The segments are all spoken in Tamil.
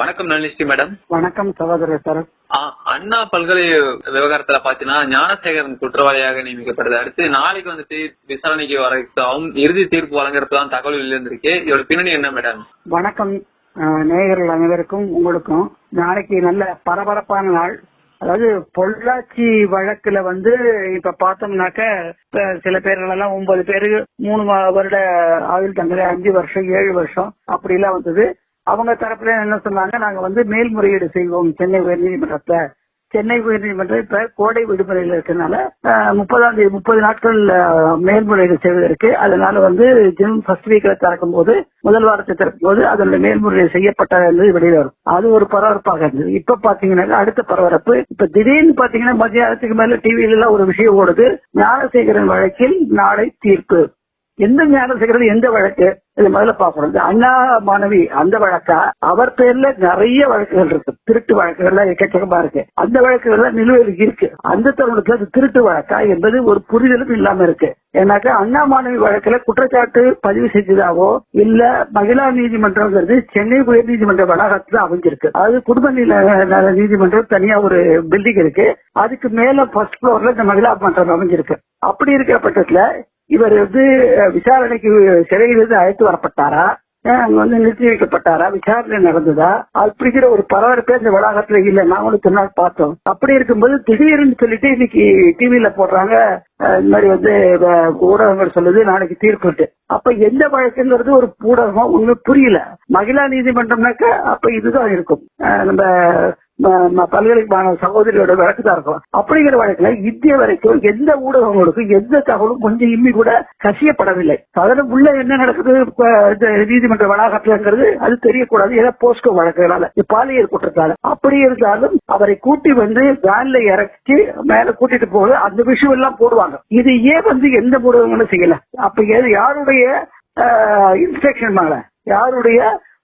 வணக்கம் நளினிஸ்ரீ மேடம். வணக்கம் சகோதரர் சார். அண்ணா பல்கலை விவகாரத்துல பாத்தீங்கன்னா ஞானசேகரன் குற்றவாளியாக நியமிக்கப்படுது. அடுத்து நாளைக்கு வந்துட்டு விசாரணைக்கு வரைக்கும் இறுதி தீர்ப்பு வழங்குறதுதான் தகவல் வெளிவந்திருக்கு. இதோட பின்னணி என்ன மேடம்? வணக்கம் நேயர்கள் அனைவருக்கும் உங்களுக்கும். நாளைக்கு நல்ல பரபரப்பான நாள். அதாவது பொள்ளாச்சி வழக்குல வந்து இப்ப பார்த்தோம்னாக்க சில பேர்கள் எல்லாம் ஒன்பது பேரு மூணு வருட ஆயுள் தண்டனை அஞ்சு வருஷம் ஏழு வருஷம் அப்படி எல்லாம் வந்தது. அவங்க தரப்புல என்ன சொன்னாங்க? நாங்க வந்து மேல்முறையீடு செய்வோம். சென்னை உயர்நீதிமன்றத்தை சென்னை உயர்நீதிமன்றம் இப்ப கோடை விடுமுறையில் இருக்கனால முப்பதாம் தேதி முப்பது நாட்கள் மேல்முறையீடு செய்வதற்கு அதனால வந்து ஜூன் ஃபர்ஸ்ட் வீக்ல திறக்கும் போது முதல் வாரத்தை திறக்கும் போது அதனுடைய மேல்முறையீடு செய்யப்பட்டது என்பது வெளியில வரும். அது ஒரு பரபரப்பாக இருந்தது. இப்ப பாத்தீங்கன்னா அடுத்த பரபரப்பு இப்ப திடீர்னு பாத்தீங்கன்னா மத்தியானத்துக்கு மேல டிவியில எல்லாம் ஒரு விஷயம் ஓடுது. ஞானசேகரன் வழக்கில் நாளை தீர்ப்பு. எந்த ஞானசேகரன் எந்த வழக்கு? இது முதல்ல பாக்கணும் இந்த அண்ணா மாணவி அந்த வழக்கா? அவர் பேர்ல நிறைய வழக்குகள் இருக்கு. திருட்டு வழக்குகள் எக்கச்சக்கமா இருக்கு. அந்த வழக்குகள் நிலுவையில் இருக்கு. அந்த தருணத்துல அது திருட்டு வழக்கா என்பது ஒரு புரிதலும் இல்லாம இருக்கு. ஏன்னாக்கா அண்ணா மாணவி வழக்குல குற்றச்சாட்டு பதிவு செஞ்சதாவோ இல்ல மகிழா நீதிமன்றம்ங்கிறது சென்னை உயர் நீதிமன்ற வளாகத்துல அமைஞ்சிருக்கு. அது குடும்ப நில நல நீதிமன்றம் தனியா ஒரு பில்டிங் இருக்கு. அதுக்கு மேல ஃபர்ஸ்ட் ஃபுளோர்ல இந்த மகிழா மன்றம் அமைஞ்சிருக்கு. அப்படி இருக்கிற பட்சத்துல இவர் வந்து விசாரணைக்கு சிறையிலிருந்து அழைத்து வரப்பட்டாரா? அங்க வந்து நிறுத்தி வைக்கப்பட்டாரா? விசாரணை நடந்ததா? அப்படிங்கிற ஒரு பரபரப்பே இந்த வளாகத்துல இல்ல. நாங்களும் திருநாள் பார்த்தோம். அப்படி இருக்கும்போது திடீர்னு சொல்லிட்டு இன்னைக்கு டிவியில போடுறாங்க. இந்த மாதிரி வந்து ஊடகங்கள் சொல்லுது நாளைக்கு தீர்ப்புட்டு அப்ப எந்த வழக்குங்கிறது ஒரு ஊடகம் ஒண்ணு புரியல. மகிழா நீதிமன்றம்னாக்க அப்ப இதுதான் இருக்கும். நம்ம பல்கலை மாணவ சகோதரியோட வழக்கு தான் இருக்கும். அப்படிங்கிற வழக்குல இந்திய வரைக்கும் எந்த ஊடகங்களுக்கும் எந்த தகவலும் கொஞ்சம் இம்மி கூட கசியப்படவில்லை. அதனால உள்ள என்ன நடக்குது? இந்த நீதிமன்ற வளாகத்துலங்கிறது அது தெரியக்கூடாது. ஏன்னா போஸ்கோ வழக்குகளால பாலியல் குற்றத்தால. அப்படி இருந்தாலும் அவரை கூட்டி வந்து வேன்ல இறக்கி மேல கூட்டிட்டு போக அந்த விஷயம் எல்லாம் போடுவாங்க. இது ஏன் வந்து எந்த ஊடகங்களும் செய்யல? அப்ப யாருடைய இன்ஸ்ட்ரக்ஷன் மேல? யாருடைய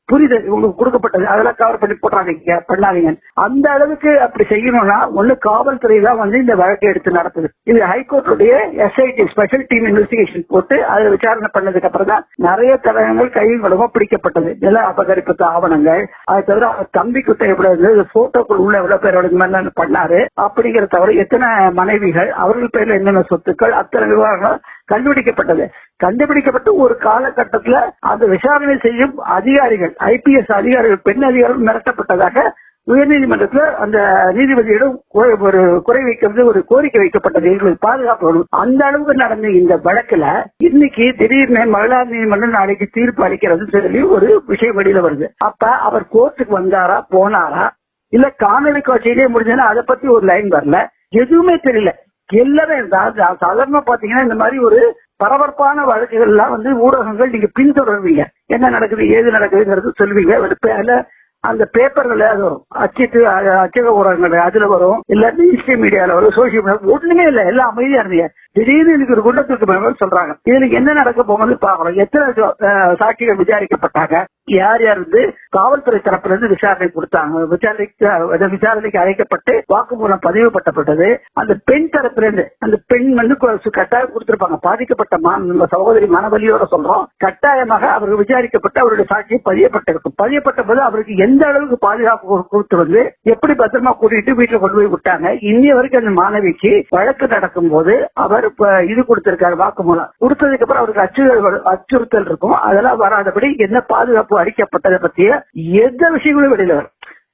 புரிதல் உங்களுக்கு கொடுக்கப்பட்டது. அதெல்லாம் கவர் பண்ணி போட்டாதீங்க பண்ணாதீங்க. அந்த அளவுக்கு அப்படி செய்யணும்னா ஒண்ணு காவல்துறை தான் வந்து இந்த வழக்கை எடுத்து நடத்துது. இது ஹைகோர்ட்டுடைய எஸ்ஐடி ஸ்பெஷல் டீம் இன்வெஸ்டிகேஷன் போட்டு அதை விசாரணை பண்ணதுக்கு அப்புறம் தான் நிறைய தடயங்கள் கையும் பிடிக்கப்பட்டது. நில அபகரிப்பு ஆவணங்கள் அதை தவிர அவர் தம்பி குட்டை எவ்வளவு இருந்தது போட்டோக்கள் உள்ள எவ்வளவு பேரோட இந்த மாதிரி பண்ணாரு. அப்படிங்கிற தவிர எத்தனை மனைவிகள் அவர்கள் பேர்ல என்னென்ன சொத்துக்கள் அத்தனை விவகாரங்கள் கண்டுபிடிக்கப்பட்டது. கண்டுபிடிக்கப்பட்டு ஒரு காலகட்டத்தில் அந்த விசாரணை செய்யும் அதிகாரிகள் ஐபிஎஸ் அதிகாரிகள் பெண் அதிகாரிகள் மிரட்டப்பட்டதாக உயர்நீதிமன்றத்தில் அந்த நீதிபதியிடம் ஒரு குறை வைக்கிறது ஒரு கோரிக்கை வைக்கப்பட்டது. எங்களுக்கு பாதுகாப்பு வேணும். அந்த அளவுக்கு நடந்த இந்த வழக்குல இன்னைக்கு திடீர்னு மகளிர் நீதிமன்றம் நாளைக்கு தீர்ப்பு அளிக்கிறது சொல்லி ஒரு விஷயம் வெளியில வருது. அப்ப அவர் கோர்ட்டுக்கு வந்தாரா போனாரா? இல்ல காணொலி காட்சியிலேயே முடிஞ்சதுன்னா அதை பத்தி ஒரு லைன் வரல. எதுவுமே தெரியல. எல்லாமே சாதாரண பாத்தீங்கன்னா இந்த மாதிரி ஒரு பரபரப்பான வழக்குகள் எல்லாம் வந்து ஊடகங்கள் நீங்க பின்தொடர்வீங்க. என்ன நடக்குது ஏது நடக்குதுங்கிறது சொல்லுவீங்க. ஒரு அதுல அந்த பேப்பர்ல வரும். அச்சிட்டு அச்சக ஊடகங்கள் அதுல வரும். இல்ல இன்ஸ்டா மீடியால வரும். சோசியல் மீடியா ஒண்ணுமே இல்ல. எல்லாம் அமைதியா இருந்தீங்க. திடீர்னு எனக்கு ஒரு குண்டத்துக்கு மேல சொல்றாங்க. இதுல என்ன நடக்க போகுது பாக்கலாம் எத்தனை சாட்சிகள் விசாரிக்கப்பட்டாங்க? யார் யார் வந்து காவல்துறை தரப்புல இருந்து விசாரணை கொடுத்தாங்க? விசாரணைக்கு விசாரணைக்கு அழைக்கப்பட்டு வாக்குமூலம் பதிவு பட்டப்பட்டது அந்த பெண் தரப்புல இருந்து அந்த பெண் வந்து கட்டாயம் கொடுத்திருப்பாங்க. பாதிக்கப்பட்ட மா- நம்ம சகோதரி மனவலியோட சொல்றோம். கட்டாயமாக அவர்கள் விசாரிக்கப்பட்டு அவருடைய சாட்சி பதியப்பட்டிருக்கும். பதியப்பட்ட போது அவருக்கு எந்த அளவுக்கு பாதுகாப்பு கொடுத்து வந்து எப்படி பத்திரமா கூட்டிட்டு வீட்டுல கொண்டு போய் விட்டாங்க? இன்னைய வரைக்கும் அந்த மாணவிக்கு வழக்கு நடக்கும் போது அவர் இப்ப இது கொடுத்திருக்காரு வாக்குமூலம். கொடுத்ததுக்கு அப்புறம் அவருக்கு அச்சுறுத்தல் அச்சுறுத்தல் இருக்கும். அதெல்லாம் வராதபடி என்ன பாதுகாப்பு அளிக்கப்பட்டதை பத்திய எந்த விஷயங்களும் வெளியில வரும்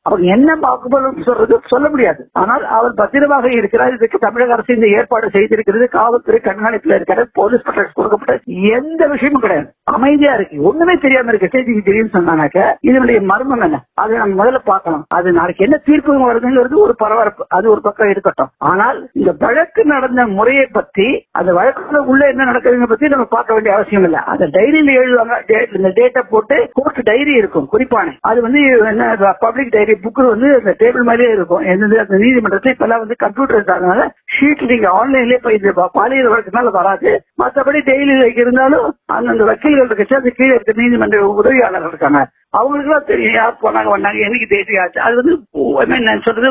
அவர் என்ன வாக்குமூலம் சொல்றது சொல்ல முடியாது. ஆனால் அவர் பத்திரமாக இருக்கிறார். இதுக்கு தமிழக அரசு இந்த ஏற்பாடு செய்திருக்கிறது. காவல்துறை கண்காணிப்பில் இருக்கிற போலீஸ் ப்ரொடெக்ட் கொடுக்கப்பட்ட எந்த விஷயமும் கிடையாது. அமைதியா இருக்கு. ஒண்ணுமே தெரியாம இருக்கு செய்திக்கு தெரியும் சொன்னாக்க இதனுடைய மர்மம் என்ன? அதை நம்ம முதல்ல பார்க்கணும். அது நாளைக்கு என்ன தீர்ப்பு வருதுங்கிறது ஒரு பரபரப்பு. அது ஒரு பக்கம் இருக்கட்டும். ஆனால் இந்த வழக்கு நடந்த முறையை பத்தி அந்த வழக்குல உள்ள என்ன நடக்குதுங்க பத்தி நம்ம பார்க்க வேண்டிய அவசியம் இல்ல. அந்த டைரியில எழுதுவாங்க. இந்த டேட்டை போட்டு கோர்ட் டைரி இருக்கும். குறிப்பான. அது வந்து என்ன பப்ளிக் டைரி புக்கு வந்து அந்த டேபிள் மாதிரியே இருக்கும். அந்த நீதிமன்றத்துல இப்பெல்லாம் வந்து கம்ப்யூட்டர் அதனால ஷீட் நீங்க ஆன்லைன்லயே போய் பாலியல் வழக்குனால வராது. மத்தபடி டெய்லி இருந்தாலும் அந்தந்த வக்கீல்கள் இருக்கச்சு அது கீழே இருக்க நீதிமன்ற உதவியாளர்கள் இருக்காங்க. அவங்களுக்கு எல்லாம் தெரியும் யார் போனாங்க வந்தாங்க என்னைக்கு தேசிய ஆச்சு அது வந்து I சொல்றது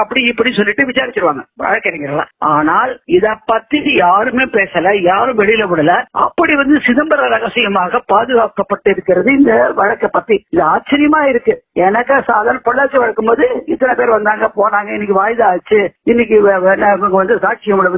அப்படி இப்படி சொல்லிட்டு விசாரிச்சிருவாங்க. வழக்கறிஞர்களா? ஆனால் இத பத்தி யாருமே பேசல யாரும் வெளியில விடல. அப்படி வந்து சிதம்பர ரகசியமாக பாதுகாக்கப்பட்டு இருக்கிறது இந்த வழக்கை பத்தி. இது ஆச்சரியமா இருக்கு. எனக்கு சாதாரண பொள்ளாச்சி வழக்கும் போது இத்தனை பேர் வந்தாங்க போனாங்க இன்னைக்கு வாய்தா ஆச்சு. இன்னைக்கு இவங்க வந்து சாட்சி உங்களை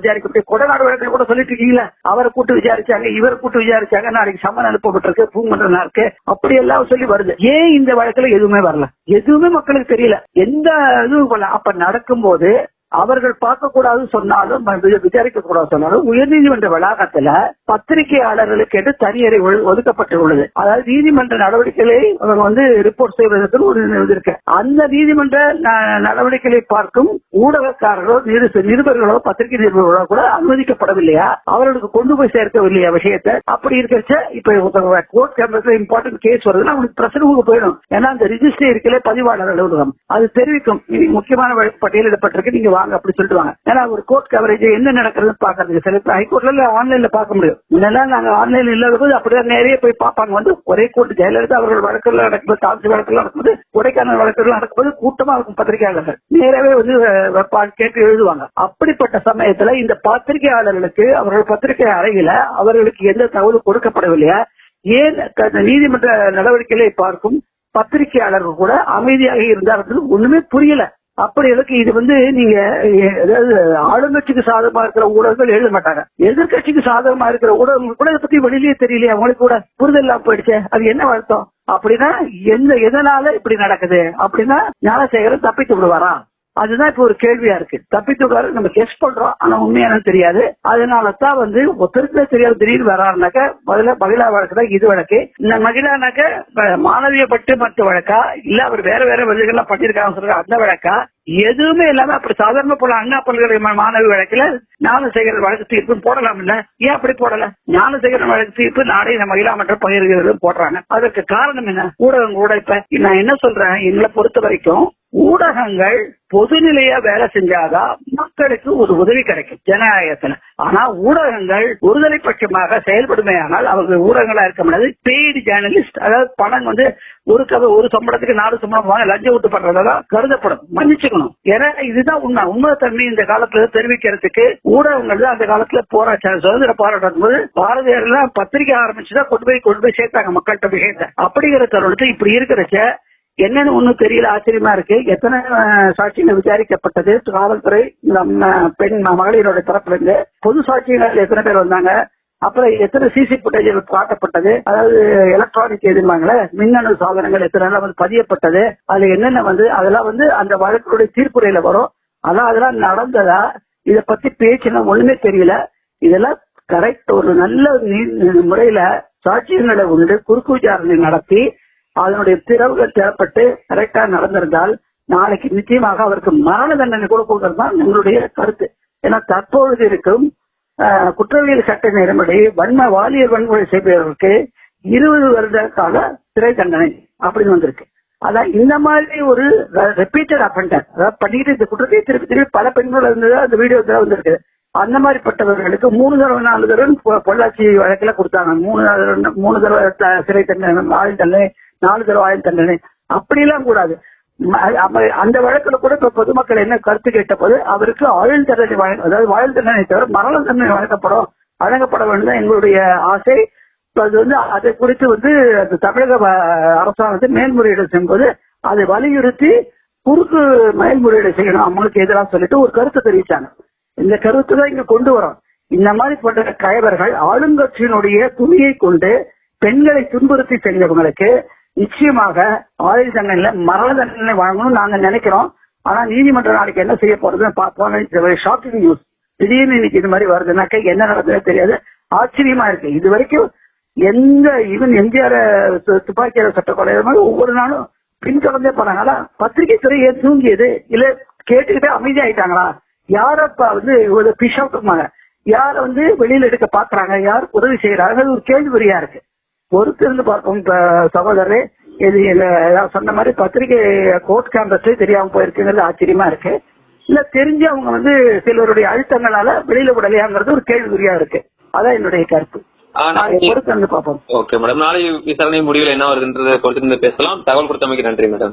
கொடநாடு வழக்கில் கூட சொல்லிட்டு இருக்கீங்களா அவரை கூட்டு விசாரிச்சாங்க இவரை கூட்டு விசாரிச்சாங்க நாளைக்கு சம்மன் அனுப்பப்பட்டிருக்கு பூமன்றனா இருக்கு அப்படி எல்லாம் சொல்லி வருது. ஏன் இந்த வழக்குல எதுவுமே வரல? எதுவுமே மக்களுக்கு தெரியல. எந்த இதுவும் அப்ப நடக்கும்போது அவர்கள் பார்க்க கூடாது சொன்னாலும் விசாரிக்க கூடாது சொன்னாலும் உயர்நீதிமன்ற வளாகத்துல பத்திரிகையாளர்களுக்கு என்று தனி அறை ஒழு- ஒதுக்கப்பட்டுள்ளது. அதாவது நீதிமன்ற நடவடிக்கைகளை அவங்க வந்து ரிப்போர்ட் செய்வதற்கு ஒரு இருக்கு. அந்த நீதிமன்ற ந- நடவடிக்கைகளை பார்க்கும் ஊடகக்காரர்களோ நிரு- நிருபர்களோ பத்திரிகை நிருபர்களோ கூட அனுமதிக்கப்படவில்லையா? அவர்களுக்கு கொண்டு போய் சேர்க்கவில்லையா விஷயத்தை? அப்படி இருக்கிறச்ச இப்ப கோர்ட் கேம்பஸ்ல இம்பார்ட்டன்ட் கேஸ் வருதுன்னா அவங்களுக்கு பிரச்சனை போயிடும். ஏன்னா அந்த ரிஜிஸ்டர் இருக்கல பதிவாளர் அலுவலகம். அது தெரிவிக்கும். முக்கியமான பட்டியலிடப்பட்டிருக்கு. நீங்க வாங்க அப்படி சொல்லிடுவாங்க. ஏன்னா ஒரு கோர்ட் கவரேஜ் என்ன நடக்கிறதுன்னு பாக்குறதுக்கு சில ஹைகோர்ட்ல ஆன்லைன்ல பார்க்க முடியும். முன்னெல்லாம் நாங்க ஆன்லைன்ல இல்லாத போது அப்படியே நிறைய போய் பார்ப்பாங்க. வந்து ஒரே கோர்ட் ஜெயலலிதா அவர்கள் வழக்குகள் நடக்கும்போது காஞ்சி வழக்குகள் நடக்கும்போது கொடைக்கானல் வழக்குகள் நடக்கும்போது கூட்டமா இருக்கும் பத்திரிகையாளர்கள். நேரவே வந்து அஹ், கேட்டு எழுதுவாங்க. அப்படிப்பட்ட சமயத்துல இந்த பத்திரிகையாளர்களுக்கு அவர்கள் பத்திரிகை அறையில அவர்களுக்கு எந்த தகவலும் கொடுக்கப்படவில்லையா? ஏன் க- நீதிமன்ற நடவடிக்கைகளை பார்க்கும் பத்திரிகையாளர்கள் கூட அமைதியாக இருந்தார்கள்? ஒண்ணுமே புரியல. அப்படி இருக்கு இது வந்து நீங்க அதாவது ஆளுங்கட்சிக்கு சாதகமா இருக்கிற ஊடகங்கள் எழுத மாட்டாங்க. எதிர்கட்சிக்கு சாதகமா இருக்கிற ஊடகங்கள் கூட இதை பத்தி வெளியிலேயே தெரியலையே அவங்களுக்கு கூட புரிதல் இல்லாம போயிடுச்சு அது என்ன வருத்தம்? அப்படின்னா எந்த எதனால இப்படி நடக்குது? அப்படின்னா ஞானசேகரன் தப்பித்து விடுவாரா அதுதான் இப்ப ஒரு கேள்வியா இருக்கு. தப்பித்து நம்ம கெஸ் பண்றோம் ஆனா உண்மையான தெரியாது. அதனால தான் வந்து ஒருத்தருக்குமே தெரியாது திடீர்னு வராருனாக்க முதல்ல மகிழா வழக்கு தான் இது வழக்கு. இந்த மகிழானாக்க மாணவிய பட்டு மற்ற வழக்கா? இல்ல அவர் வேற வேற வழிகள்லாம் பண்ணிருக்காங்க சொல்ற அந்த வழக்கா? எதுவுமே இல்லாம அப்படி சாதாரண போல அண்ணா பல்கலை மாணவி வழக்குல ஞானசேகரன் வழக்கு தீர்ப்பு போடலாம் இல்ல? ஏன் அப்படி போடல? ஞானசேகரன் வழக்கு தீர்ப்பு நாடே இந்த மகிழா மன்ற பகிர்வுகளும் போடுறாங்க. அதற்கு காரணம் என்ன? ஊடகம் கூட இப்ப நான் என்ன சொல்றேன்? எங்களை பொறுத்த வரைக்கும் ஊடகங்கள் பொதுநிலையா வேலை செஞ்சாதான் மக்களுக்கு ஒரு உதவி கிடைக்கும் ஜனநாயகத்துல. ஆனா ஊடகங்கள் ஒருதலை பட்சமாக செயல்படுமே ஆனால் அவங்க ஊடகங்களா இருக்க முடியாது. பெய்டு ஜேர்னலிஸ்ட் அதாவது பணம் வந்து ஒரு கதை ஒரு சம்பளத்துக்கு நாலு சம்பளம் வாங்க லஞ்சம் விட்டு பண்றதெல்லாம் கருதப்படும். மன்னிச்சுக்கணும். ஏன்னா இதுதான் உண்மை. உண்மை தன்மை இந்த காலத்துல தெரிவிக்கிறதுக்கு ஊடகங்கள் தான் அந்த காலத்துல போராட்டம் சுதந்திர போராட்டம் போது பாரதியார் எல்லாம் பத்திரிகை ஆரம்பிச்சுதான் கொண்டு போய் கொண்டு போய் சேர்த்தாங்க மக்கள்கிட்ட விஷயத்தை அப்படிங்கிற தருணத்தை இப்படி இருக்கிறச்ச என்னன்னு ஒன்னும் தெரியல ஆச்சரியமா இருக்கு. எத்தனை சாட்சியங்கள் விசாரிக்கப்பட்டது? காவல்துறை நம்ம பெண் மகளிரோட தரப்புல இருந்து பொது சாட்சியங்கள் எத்தனை பேர் வந்தாங்க? அப்புறம் எத்தனை சிசி புட்டேஜ் காட்டப்பட்டது? அதாவது எலக்ட்ரானிக் எதிர்மாங்களே மின்னணு சாதனங்கள் எத்தனை வந்து பதியப்பட்டது? அதுல என்னென்ன வந்து அதெல்லாம் வந்து அந்த வழக்குடைய தீர்ப்புரையில வரும். அதான் அதெல்லாம் நடந்ததா? இத பத்தி பேச்சுனா ஒண்ணுமே தெரியல. இதெல்லாம் கரெக்ட் ஒரு நல்ல முறையில சாட்சியங்களை உண்டு குறுக்கு விசாரணை நடத்தி அதனுடைய திறவுகள் தேவைப்பட்டு கரெக்டா நடந்திருந்தால் நாளைக்கு நிச்சயமாக அவருக்கு மரண தண்டனை கொடுக்கிறது தான் எங்களுடைய கருத்து. ஏன்னா தற்பொழுது இருக்கும் ஆஹ், குற்றவியல் சட்ட நேரம்படி வன்ம வாலியர் வன்முறை செய்பவர்களுக்கு இருபது வருட கால சிறை தண்டனை அப்படின்னு வந்திருக்கு. அதான் இந்த மாதிரி ஒரு ரெப்பீட்டட் அஃபண்டர் அதாவது பண்ணிட்டு இந்த குற்றத்தை திருப்பி திருப்பி பல பெண்கள் இருந்தது அந்த வீடியோ தான் வந்திருக்கு. அந்த மாதிரி பட்டவர்களுக்கு மூணு தடவை நாலு தடவை பொள்ளாச்சி வழக்கில் கொடுத்தாங்க. மூணு மூணு தடவை சிறை தண்டனை ஆயுள் தண்டனை நாலு தடவை ஆயுள் தண்டனை அப்படிலாம் கூடாது. அந்த வழக்குல கூட இப்ப பொதுமக்கள் என்ன கருத்து கேட்ட போது அவருக்கு ஆயுள் தண்டனை வழங்க அதாவது ஆயுள் தண்டனை தவிர மரண தண்டனை வழங்கப்படும் வழங்கப்பட வேண்டும் தான் எங்களுடைய ஆசை. அது வந்து அதை குறித்து வந்து அந்த தமிழக அரசாங்கத்தை மேல்முறையீடு செய்யும்போது அதை வலியுறுத்தி குறுக்கு மேல்முறையீடு செய்யணும். அவங்களுக்கு எதிராக சொல்லிட்டு ஒரு கருத்து தெரிவித்தாங்க இந்த கருத்து தான் இங்க கொண்டு வரோம். இந்த மாதிரி பண்ற கயவர்கள் ஆளுங்கட்சியினுடைய துணியை கொண்டு பெண்களை துன்புறுத்தி செஞ்சவங்களுக்கு நிச்சயமாக ஆயுள் தண்டனை மரண தண்டனை வழங்கணும்னு நாங்க நினைக்கிறோம். ஆனா நீதிமன்றம் நாளைக்கு என்ன செய்ய போறதுன்னு பார்ப்போம் ஷாக்கிங் நியூஸ் திடீர்னு இன்னைக்கு இது மாதிரி வருதுனாக்க என்ன நடக்குதுன்னு தெரியாது. ஆச்சரியமா இருக்கு. இது வரைக்கும் எந்த ஈவன் எம்ஜிஆர் துப்பாக்கியார சட்ட கொலை மாதிரி ஒவ்வொரு நாளும் பின்தொடர்ந்தே போறாங்க. ஆனா பத்திரிகை துறை ஏன் தூங்கியது? இல்ல கேட்டுக்கிட்டே அமைதியாயிட்டாங்களா? யாரப்பா வந்து ஒரு பிஷ் அவுட்டுமாங்க யார வந்து வெளியில எடுக்க பாக்குறாங்க? யார் உதவி செய்யறாங்க? அது ஒரு கேள்விக்குறியா இருக்கு. பொறுத்து இருந்து பார்ப்போம் சகோதரரே. இது நான் சொன்ன மாதிரி பத்திரிகை கோர்ட் கேம்பஸ்ல தெரியாம போயிருக்குங்கிறது ஆச்சரியமா இருக்கு. இல்ல தெரிஞ்சு அவங்க வந்து சிலருடைய அழுத்தங்களால வெளியில விடலையாங்கிறது ஒரு கேள்விக்குறியா இருக்கு. அதான் என்னுடைய கருத்து. ஆ, நாளை நாளைக்கு- பொறுத்து வந்து பார்ப்போம். Okay madam. நாளை விசாரணை முடிவில் என்ன வருதுன்றதை பொறுத்திருந்து பேசலாம். தகவல் கொடுத்தமைக்கு நன்றி மேடம்.